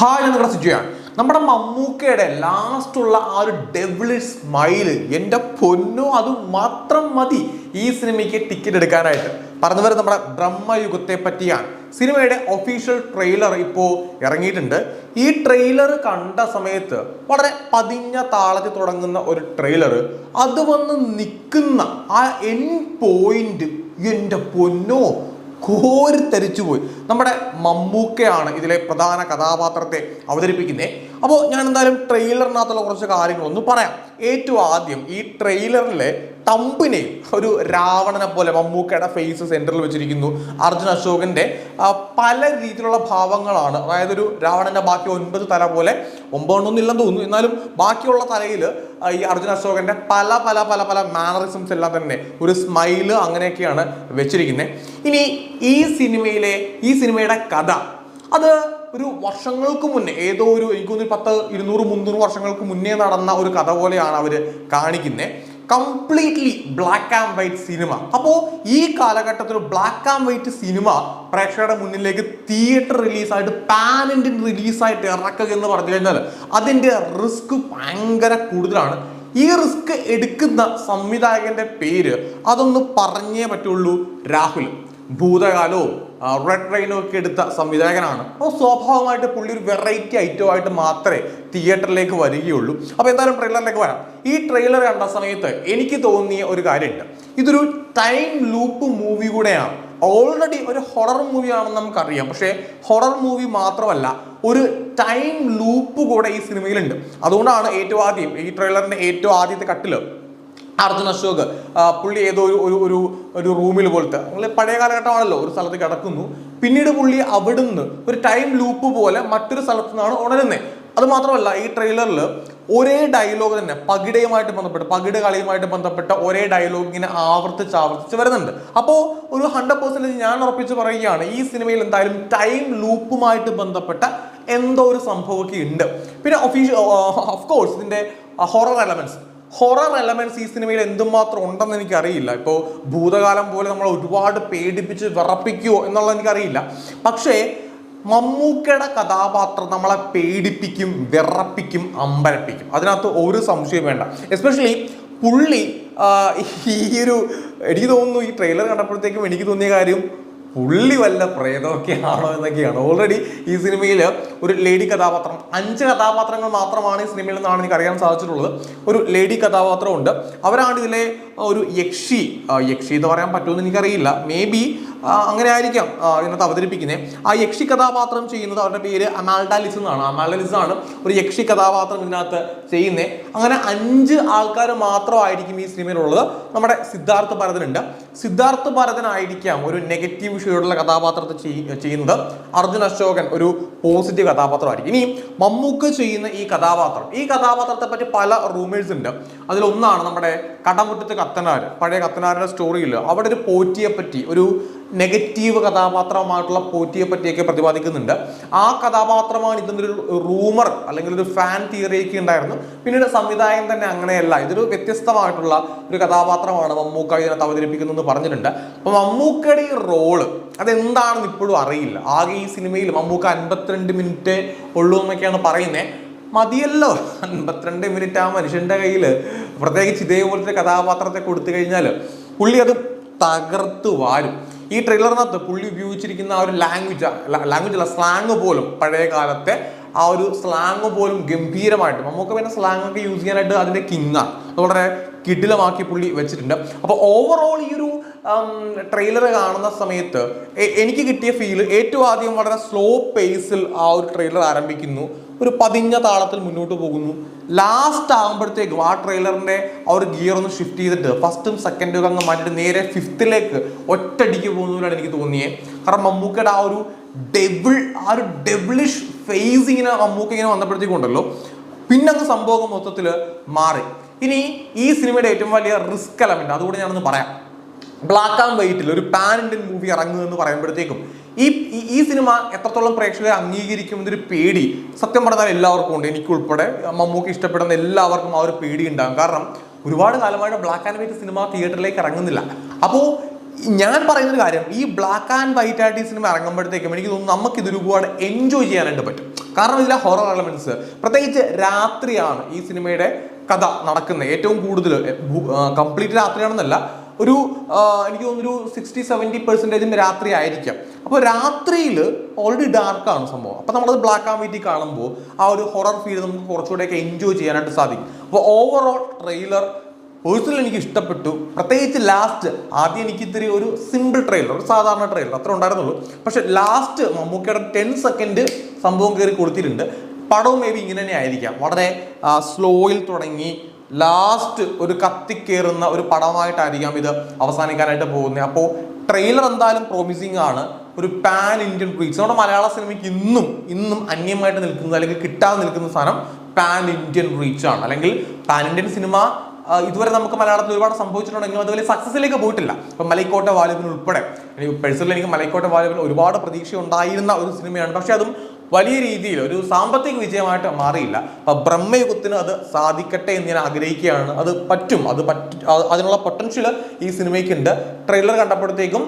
Hi എന്ന് സുജയാണ്. നമ്മുടെ മമ്മൂക്കയുടെ ലാസ്റ്റുള്ള ആ ഒരു ഡെവിളിഷ് സ്മൈൽ എന്റെ പൊന്നോ അത് മാത്രം മതി ഈ സിനിമയ്ക്ക് ടിക്കറ്റ് എടുക്കാനായിട്ട്. പറഞ്ഞു വരുന്നത് നമ്മുടെ ബ്രഹ്മയുഗത്തെ പറ്റിയാണ്. സിനിമയുടെ ഒഫീഷ്യൽ ട്രെയിലർ ഇപ്പോൾ ഇറങ്ങിയിട്ടുണ്ട്. ഈ ട്രെയിലർ കണ്ട സമയത്ത് വളരെ പതിഞ്ഞ താളത്തിൽ തുടങ്ങുന്ന ഒരു ട്രെയിലർ അത് വന്ന് നിൽക്കുന്ന ആ എൻ പോയിന്റ് എന്റെ പൊന്നോ കോരിത്തരിച്ചു പോയി. നമ്മുടെ മമ്മൂക്കയാണ് ഇതിലെ പ്രധാന കഥാപാത്രത്തെ അവതരിപ്പിക്കുന്നത് അപ്പോൾ ഞാൻ എന്തായാലും ട്രെയിലറിനകത്തുള്ള കുറച്ച് കാര്യങ്ങളൊന്നും പറയാം. ഏറ്റവും ആദ്യം ഈ ട്രെയിലറിലെ തമ്പിനെ ഒരു രാവണനെ പോലെ മമ്മൂക്കയുടെ ഫേസ് സെന്ററിൽ വെച്ചിരിക്കുന്നു. അർജുൻ അശോകന്റെ പല രീതിയിലുള്ള ഭാവങ്ങളാണ്. അതായത് ഒരു രാവണന്റെ ബാക്കി ഒൻപത് തല പോലെ ഒമ്പതെണ്ണൊന്നില്ലെന്ന് തോന്നുന്നു. എന്നാലും ബാക്കിയുള്ള തലയിൽ ഈ അർജുൻ അശോകന്റെ പല പല പല പല മാനറിസംസ് എല്ലാം തന്നെ. ഒരു സ്മൈൽ അങ്ങനെയൊക്കെയാണ് വെച്ചിരിക്കുന്നത് ഇനി ഈ സിനിമയിലെ ഈ സിനിമയുടെ കഥ. അത് ഒരു വർഷങ്ങൾക്ക് മുന്നേ ഏതോ ഒരു എനിക്ക് തോന്നുന്നു പത്ത് ഇരുന്നൂറ് മുന്നൂറ് വർഷങ്ങൾക്ക് മുന്നേ നടന്ന ഒരു കഥ പോലെയാണ് അവർ കാണിക്കുന്നത് completely black and white cinema അപ്പോൾ ഈ കാലഘട്ടത്തിൽ ബ്ലാക്ക് ആൻഡ് വൈറ്റ് സിനിമ പ്രേക്ഷകരുടെ മുന്നിലേക്ക് തിയേറ്റർ റിലീസായിട്ട് ഇന്ത്യൻ റിലീസായിട്ട് ഇറക്കുക എന്ന് പറഞ്ഞു കഴിഞ്ഞാൽ അതിന്റെ റിസ്ക് ഭയങ്കര കൂടുതലാണ്. ഈ റിസ്ക് എടുക്കുന്ന സംവിധായകന്റെ പേര് അതൊന്ന് പറഞ്ഞേ പറ്റുള്ളൂ രാഹുൽ. ഭൂതകാലവും റെഡ് ട്രെയിനും ഒക്കെ എടുത്ത സംവിധായകനാണ്. അപ്പോൾ സ്വാഭാവികമായിട്ട് പുള്ളി ഒരു വെറൈറ്റി ഐറ്റമായിട്ട് മാത്രമേ തിയേറ്ററിലേക്ക് വരികയുള്ളൂ. അപ്പോൾ എന്തായാലും ട്രെയിലറിലേക്ക് വരാം. ഈ ട്രെയിലർ കണ്ട സമയത്ത് എനിക്ക് തോന്നിയ ഒരു കാര്യമുണ്ട്. ഇതൊരു ടൈം ലൂപ്പ് മൂവി കൂടെയാണ്. ഓൾറെഡി ഒരു ഹൊറർ മൂവിയാണെന്ന് നമുക്കറിയാം. പക്ഷേ ഹൊറർ മൂവി മാത്രമല്ല ഒരു ടൈം ലൂപ്പ് കൂടെ ഈ സിനിമയിലുണ്ട് അതുകൊണ്ടാണ് ഏറ്റവും ആദ്യം ഈ ട്രെയിലറിന്റെ ഏറ്റവും ആദ്യത്തെ കട്ടിൽ അർജുൻ അശോക് പുള്ളി ഏതോ ഒരു ഒരു ഒരു ഒരു റൂമിൽ പോലത്തെ പഴയ കാലഘട്ടമാണല്ലോ ഒരു സ്ഥലത്ത് കിടക്കുന്നു. പിന്നീട് പുള്ളി അവിടുന്ന് ഒരു ടൈം ലൂപ്പ് പോലെ മറ്റൊരു സ്ഥലത്തു നിന്നാണ് ഉണരുന്നത് അത് മാത്രമല്ല ഈ ട്രെയിലറിൽ ഒരേ ഡയലോഗ് തന്നെ പകിടയുമായിട്ട് ബന്ധപ്പെട്ട് പകിട കളിയുമായിട്ട് ബന്ധപ്പെട്ട ഒരേ ഡയലോഗ് ഇങ്ങനെ ആവർത്തിച്ച് ആവർത്തിച്ച് വരുന്നുണ്ട്. അപ്പോൾ ഒരു ഹൺഡ്രഡ് പെർസെന്റേജ് ഞാൻ ഉറപ്പിച്ച് പറയുകയാണ് ഈ സിനിമയിൽ എന്തായാലും ടൈം ലൂപ്പുമായിട്ട് ബന്ധപ്പെട്ട എന്തോ ഒരു സംഭവമൊക്കെ ഉണ്ട്. പിന്നെ ഒഫീഷ്യൽ ഓഫ് കോഴ്സ് ഇതിന്റെ ഹൊറർ എലമെന്റ്സ് ഹൊറർ എലമെന്റ്സ് ഈ സിനിമയിൽ എന്തുമാത്രം ഉണ്ടെന്ന് എനിക്കറിയില്ല. ഇപ്പോൾ ഭൂതകാലം പോലെ നമ്മൾ ഒരുപാട് പേടിപ്പിച്ച് വിറപ്പിക്കുമോ എന്നുള്ളത് എനിക്കറിയില്ല. പക്ഷേ മമ്മൂക്കയുടെ കഥാപാത്രം നമ്മളെ പേടിപ്പിക്കും വിറപ്പിക്കും അമ്പരപ്പിക്കും. അതിനകത്ത് ഒരു സംശയം വേണ്ട. എസ്പെഷ്യലി പുള്ളി ഈ ഒരു എനിക്ക് തോന്നുന്നു ഈ ട്രെയിലർ കണ്ടപ്പോഴത്തേക്കും എനിക്ക് തോന്നിയ കാര്യം പുള്ളി വല്ല പ്രേതമൊക്കെ ആണോ എന്നൊക്കെയാണ്. ഓൾറെഡി ഈ സിനിമയിൽ ഒരു ലേഡി കഥാപാത്രം അഞ്ച് കഥാപാത്രങ്ങൾ മാത്രമാണ് ഈ സിനിമയിൽ നിന്നാണ് എനിക്ക് അറിയാൻ സാധിച്ചിട്ടുള്ളത്. ഒരു ലേഡി കഥാപാത്രമുണ്ട്. അവരാണ് ഇതിലെ ഒരു യക്ഷി യക്ഷി എന്ന് പറയാൻ പറ്റുമെന്ന് എനിക്കറിയില്ല. മേ ബി അങ്ങനെ ആയിരിക്കാം ഇതിനകത്ത് അവതരിപ്പിക്കുന്നത് ആ യക്ഷി കഥാപാത്രം ചെയ്യുന്നത് അവരുടെ പേര് അമാൽഡ ലിസ് എന്നാണ്. അമാൽഡ ലിസ് ആണ് ഒരു യക്ഷി കഥാപാത്രം ഇതിനകത്ത് ചെയ്യുന്നത് അങ്ങനെ അഞ്ച് ആൾക്കാർ മാത്രമായിരിക്കും ഈ സിനിമയിലുള്ളത്. നമ്മുടെ സിദ്ധാർത്ഥ ഭരതനുണ്ട്. സിദ്ധാർത്ഥ ഭരതനായിരിക്കാം ഒരു നെഗറ്റീവ് ഷെയ്ഡുള്ള കഥാപാത്രത്തെ ചെയ്യ- ചെയ്യുന്നത്. അർജുൻ അശോകൻ ഒരു പോസിറ്റീവ് കഥാപാത്രമായിരിക്കും. ഇനി മമ്മൂക്ക് ചെയ്യുന്ന ഈ കഥാപാത്രം. ഈ കഥാപാത്രത്തെ പറ്റി പല റൂമേഴ്സ് ഉണ്ട്. അതിലൊന്നാണ് നമ്മുടെ കടമുറ്റത്ത് കത്തനാർ പഴയ കത്തനാരുടെ സ്റ്റോറിയിൽ അവിടെ ഒരു പോറ്റിയെ പറ്റി ഒരു നെഗറ്റീവ് കഥാപാത്രമായിട്ടുള്ള പോറ്റിയെ പറ്റിയൊക്കെ പ്രതിപാദിക്കുന്നുണ്ട്. ആ കഥാപാത്രമാണ് ഇതിന്റെ ഒരു റൂമർ അല്ലെങ്കിൽ ഒരു ഫാൻ തിയറിയൊക്കെ ഉണ്ടായിരുന്നു. പിന്നീട് സംവിധായകൻ തന്നെ അങ്ങനെയല്ല ഇതൊരു വ്യത്യസ്തമായിട്ടുള്ള ഒരു കഥാപാത്രമാണ് മമ്മൂക്ക ഇതിനകത്ത് അവതരിപ്പിക്കുന്നതെന്ന് പറഞ്ഞിട്ടുണ്ട്. അപ്പൊ മമ്മൂക്കയുടെ ഈ റോൾ അതെന്താണെന്ന് ഇപ്പോഴും അറിയില്ല. ആകെ ഈ സിനിമയിൽ മമ്മൂക്ക അൻപത്തിരണ്ട് മിനിറ്റ് ഉള്ളൂ എന്നൊക്കെയാണ് പറയുന്നത് മതിയല്ലോ. അൻപത്തിരണ്ട് മിനിറ്റ് ആ മനുഷ്യന്റെ കയ്യിൽ പ്രത്യേകിച്ച് ഇതേപോലത്തെ കഥാപാത്രത്തെ കൊടുത്തു കഴിഞ്ഞാൽ പുള്ളി അത് തകർത്ത് വാരും. ഈ ട്രെയിലറിനകത്ത് പുള്ളി ഉപയോഗിച്ചിരിക്കുന്ന ആ ഒരു ലാംഗ്വേജ് ലാംഗ്വേജ് അല്ല സ്ലാങ് പോലും പഴയ കാലത്തെ ആ ഒരു സ്ലാങ് പോലും ഗംഭീരമായിട്ട് നമുക്ക് പിന്നെ സ്ലാങ് ഒക്കെ യൂസ് ചെയ്യാനായിട്ട് അതിന്റെ കിങ്ങാണ് വളരെ കിടിലമാക്കി പുള്ളി വെച്ചിട്ടുണ്ട്. അപ്പോൾ ഓവറോൾ ഈ ഒരു ട്രെയിലർ കാണുന്ന സമയത്ത് എനിക്ക് കിട്ടിയ ഫീൽ ഏറ്റവും ആദ്യം വളരെ സ്ലോ പേസിൽ ആ ഒരു ട്രെയിലർ ആരംഭിക്കുന്നു. ഒരു പതിഞ്ഞ താളത്തിൽ മുന്നോട്ട് പോകുന്നു. ലാസ്റ്റ് ആകുമ്പോഴത്തേക്കും ആ ട്രെയിലറിന്റെ ആ ഒരു ഗിയർ ഒന്ന് ഷിഫ്റ്റ് ചെയ്തിട്ട് ഫസ്റ്റും സെക്കൻഡും അങ്ങ് മാറ്റിയിട്ട് നേരെ ഫിഫ്ത്തിലേക്ക് ഒറ്റയടിക്ക് പോകുന്നതിലാണ് എനിക്ക് തോന്നിയത് കാരണം മമ്മൂക്കയുടെ ആ ഒരു ഡെബിൾ ആ ഒരു ഡെബിളിഷ് ഫേസ് ഇങ്ങനെ മമ്മൂക്ക ഇങ്ങനെ വന്നപ്പോഴത്തേക്കുണ്ടല്ലോ പിന്നെ അങ്ങ് സംഭവം മൊത്തത്തിൽ മാറി. ഇനി ഈ സിനിമയുടെ ഏറ്റവും വലിയ റിസ്ക് എലമെന്റ് അതുകൂടെ ഞാനൊന്ന് പറയാം. ബ്ലാക്ക് ആൻഡ് വൈറ്റിൽ ഒരു പാൻ ഇന്ത്യൻ മൂവി ഇറങ്ങുക എന്ന് പറയുമ്പോഴത്തേക്കും ഈ ഈ- സിനിമ എത്രത്തോളം പ്രേക്ഷകരെ അംഗീകരിക്കും എന്നൊരു പേടി സത്യം പറഞ്ഞാൽ എല്ലാവർക്കും ഉണ്ട്. എനിക്കുൾപ്പെടെ മമ്മൂക്ക് ഇഷ്ടപ്പെടുന്ന എല്ലാവർക്കും ആ ഒരു പേടി ഉണ്ടാകും. കാരണം ഒരുപാട് കാലമായിട്ട് ബ്ലാക്ക് ആൻഡ് വൈറ്റ് സിനിമ തിയേറ്ററിലേക്ക് ഇറങ്ങുന്നില്ല. അപ്പോൾ ഞാൻ പറയുന്ന ഒരു കാര്യം ഈ ബ്ലാക്ക് ആൻഡ് വൈറ്റ് ആയിട്ട് ഈ സിനിമ ഇറങ്ങുമ്പോഴത്തേക്കും എനിക്ക് തോന്നുന്നു നമുക്ക് ഇത് ഒരുപാട് എൻജോയ് ചെയ്യാനായിട്ട് പറ്റും. കാരണം ഇതിലെ ഹൊറർ എലമെന്റ്സ് പ്രത്യേകിച്ച് രാത്രിയാണ് ഈ സിനിമയുടെ കഥ നടക്കുന്നത്. ഏറ്റവും കൂടുതൽ കംപ്ലീറ്റ് രാത്രിയാണെന്നല്ല ഒരു എനിക്ക് തോന്നുന്നൊരു സിക്സ്റ്റി സെവന്റി പെർസെന്റേജും രാത്രി ആയിരിക്കാം. അപ്പോൾ രാത്രിയിൽ ഓൾറെഡി ഡാർക്കാണ് സംഭവം. അപ്പോൾ നമ്മളത് ബ്ലാക്ക് ആൻഡ് വൈറ്റ് കാണുമ്പോൾ ആ ഒരു ഹൊറർ ഫീൽ നമുക്ക് കുറച്ചുകൂടെയൊക്കെ എൻജോയ് ചെയ്യാനായിട്ട് സാധിക്കും. അപ്പോൾ ഓവറോൾ ട്രെയിലർ പേഴ്സണൽ എനിക്ക് ഇഷ്ടപ്പെട്ടു. പ്രത്യേകിച്ച് ലാസ്റ്റ് ആദ്യം എനിക്ക് ഇത്തിരി ഒരു സിമ്പിൾ ട്രെയിലർ ഒരു സാധാരണ ട്രെയിലർ അത്ര ഉണ്ടായിരുന്നുള്ളൂ. പക്ഷെ ലാസ്റ്റ് മമ്മൂക്കയുടെ ടെൻ സെക്കൻഡ് സംഭവം കയറി കൊടുത്തിട്ടുണ്ട്. പടവും മേ ബി ഇങ്ങനെ തന്നെ ആയിരിക്കാം. വളരെ സ്ലോയിൽ തുടങ്ങി ലാസ്റ്റ് ഒരു കത്തിക്കേറുന്ന ഒരു പടമായിട്ടായിരിക്കാം ഇത് അവസാനിക്കാനായിട്ട് പോകുന്നത്. അപ്പോൾ ട്രെയിലർ എന്തായാലും പ്രോമിസിങ് ആണ്. ഒരു പാൻ ഇന്ത്യൻ റീച്ച് നമ്മുടെ മലയാള സിനിമയ്ക്ക് ഇന്നും ഇന്നും അന്യമായിട്ട് നിൽക്കുന്നത് അല്ലെങ്കിൽ കിട്ടാതെ നിൽക്കുന്ന സാധനം പാൻ ഇന്ത്യൻ റീച്ച് ആണ്. അല്ലെങ്കിൽ പാൻ ഇന്ത്യൻ സിനിമ ഇതുവരെ നമുക്ക് മലയാളത്തിൽ ഒരുപാട് സംഭവിച്ചിട്ടുണ്ടെങ്കിലും അത് വലിയ സക്സസിലേക്ക് പോയിട്ടില്ല. ഇപ്പം മലൈക്കോട്ടെ വാലിബിന് ഉൾപ്പെടെ പേഴ്സണലി എനിക്ക് മലൈക്കോട്ടെ വാലിബിന് ഒരുപാട് പ്രതീക്ഷ ഉണ്ടായിരുന്ന ഒരു സിനിമയാണ് പക്ഷേ അതും വലിയ രീതിയിൽ ഒരു സാമ്പത്തിക വിജയമായിട്ട് മാറിയില്ല. അപ്പൊ ബ്രഹ്മയുഗത്തിന് അത് സാധിക്കട്ടെ എന്ന് ഞാൻ ആഗ്രഹിക്കുകയാണ്. അത് പറ്റും. അത് അതിനുള്ള പൊട്ടൻഷ്യൽ ഈ സിനിമയ്ക്ക് ഉണ്ട് ട്രെയിലർ കണ്ടപ്പോഴത്തേക്കും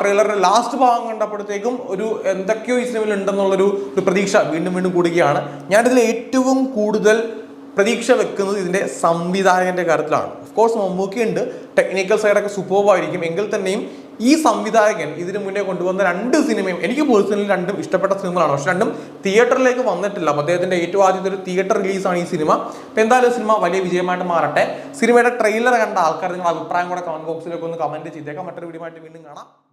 ട്രെയിലറിന്റെ ലാസ്റ്റ് ഭാഗം കണ്ടപ്പോഴത്തേക്കും ഒരു എന്തൊക്കെയോ ഈ സിനിമയിൽ ഉണ്ടെന്നുള്ളൊരു ഒരു പ്രതീക്ഷ വീണ്ടും വീണ്ടും കൂടുകയാണ്. ഞാനിതിൽ ഏറ്റവും കൂടുതൽ പ്രതീക്ഷ വെക്കുന്നത് ഇതിന്റെ സംവിധായകന്റെ കാര്യത്തിലാണ്. Of course മമ്മൂക്കിയുണ്ട്. ടെക്നിക്കൽ സൈഡൊക്കെ സൂപ്പർവായിരിക്കും എങ്കിൽ തന്നെയും ഈ സംവിധായകൻ ഇതിനു മുന്നേ കൊണ്ടുവന്ന രണ്ട് സിനിമയും എനിക്ക് പേഴ്സണലി രണ്ടും ഇഷ്ടപ്പെട്ട സിനിമകളാണ്. പക്ഷെ രണ്ടും തിയേറ്ററിലേക്ക് വന്നിട്ടില്ല. അപ്പോൾ അദ്ദേഹത്തിന്റെ ഏറ്റവും ആദ്യത്തെ ഒരു തിയേറ്റർ റിലീസാണ് ഈ സിനിമ. അപ്പോൾ എന്തായാലും സിനിമ വലിയ വിജയമായിട്ട് മാറട്ടെ. സിനിമയുടെ ട്രെയിലർ കണ്ട ആൾക്കാർ നിങ്ങളുടെ അഭിപ്രായം കൂടെ കമന്റ് ബോക്സിലേക്ക് ഒന്ന് കമന്റ് ചെയ്തേക്കാം. മറ്റൊരു വീഡിയോ വീണ്ടും കാണാം.